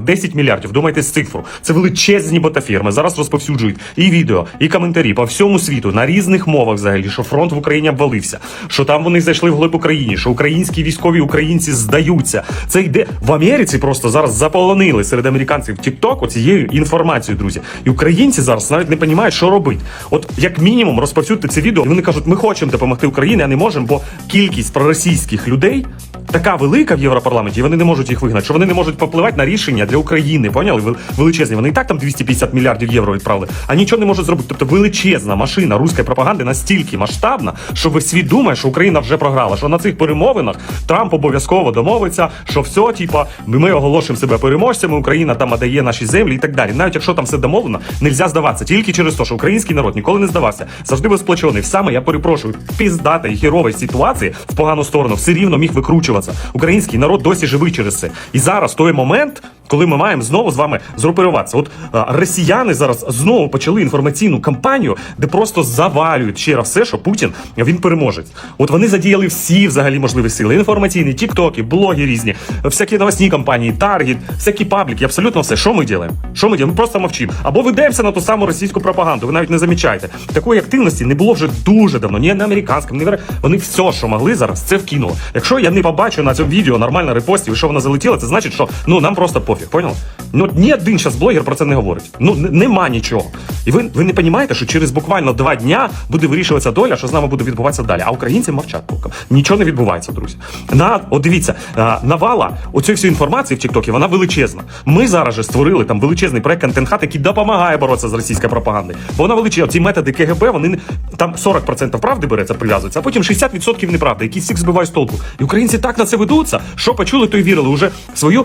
10 мільярдів. Думайте з цифру. Це величезні ботафірми. Зараз розповсюджують і відео, і коментарі по всьому світу на різних мовах взагалі, що фронт в Україні обвалився, що там вони зайшли вглиб України, що українські військові українці здаються. Це йде в Америці. Просто зараз заполонили серед американців TikTok оцією інформацією, друзі. І українці зараз навіть не розуміють, що робити. От як мінімум розповсюдьте це відео. І вони кажуть, ми хочемо допомогти Україні, а не можемо, бо кількість проросійських людей така велика в Європарламенті, вони не можуть їх вигнати, що вони не можуть попливати на рішення для України. Поняли? Вел- Величезні. Вони і так там 250 мільярдів євро відправили, а нічого не можуть зробити. Тобто величезна машина руської пропаганди настільки масштабна, що весь світ думає, що Україна вже програла. Що на цих перемовинах Трамп обов'язково домовиться, що все, типа, ми оголошуємо себе переможцями, Україна там дає наші землі і так далі. Навіть якщо там все домовлено, нельзя здаватися тільки через те, що український народ ніколи не здавався, завжди був сплочений. Саме я перепрошую, піздата і ситуації в погану сторону все рівно міг викручуватися. Український народ досі живий через це. І зараз той момент. Коли ми маємо знову з вами згрупуватися, от а, росіяни зараз знову почали інформаційну кампанію, де просто завалюють ще раз все, що Путін він переможець. От вони задіяли всі взагалі можливі сили: інформаційні, тіктоки, блоги різні, всякі новосні кампанії, таргет, всякі пабліки, абсолютно все. Що ми робимо? Що ми робимо? Ми просто мовчимо. Або ведемося на ту саму російську пропаганду. Ви навіть не замічаєте. Такої активності не було вже дуже давно. Ні на американському, ні вони все, що могли зараз, це вкинули. Якщо я не побачу на цьому відео нормально репостів, і що вона залетіла, це значить, що ну нам просто пофіг, понял? Ну ні один зараз блогер про це не говорить. Ну нема нічого. І ви, ви не розумієте, що через буквально два дня буде вирішуватися доля, що з нами буде відбуватися далі. А українці мовчать толком. Нічого не відбувається, друзі. На от дивіться, навала оцієї всієї інформації в Тіктокі, вона величезна. Ми зараз же створили там величезний проект контент-хат, який допомагає боротися з російською пропагандою. Бо вона величезна. Ці методи КГБ, вони там 40% правди береться, прив'язується, а потім 60% неправди, які всіх збивають з толку. І українці так на це ведуться. Що почули, то й вірили. Уже свою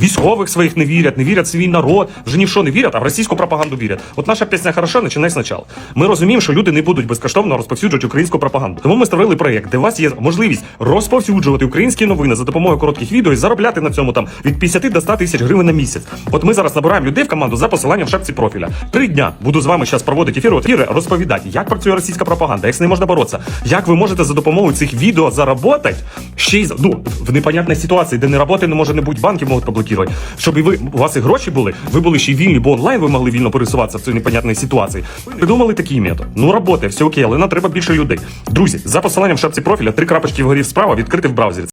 військових своїх не вірять, не вірять свій народ, вже ні в що не вірять, а в російську пропаганду вірять. От наша пісня хороша, починай спочатку. Ми розуміємо, що люди не будуть безкоштовно розповсюджувати українську пропаганду. Тому ми створили проєкт, де у вас є можливість розповсюджувати українські новини за допомогою коротких відео і заробляти на цьому там від 50 до 100 тисяч гривень на місяць. От ми зараз набираємо людей в команду за посиланням в шапці профіля. Три дня буду з вами зараз проводити ефіри, ефіри розповідати, як працює російська пропаганда, як з нею можна боротися, як ви можете за допомогою цих відео заробити ще й ну в непонятній ситуації, де не роботи не може не бути, банки можуть поблокувати. Щоб ви у вас і гроші були, ви були ще вільні, бо онлайн ви могли вільно пересуватися в цій непонятній ситуації. Придумали такий метод. Ну роботи, все окей, але нам треба більше людей. Друзі, за посиланням в шапці профіля, три крапочки вгорі справа відкрити в браузері.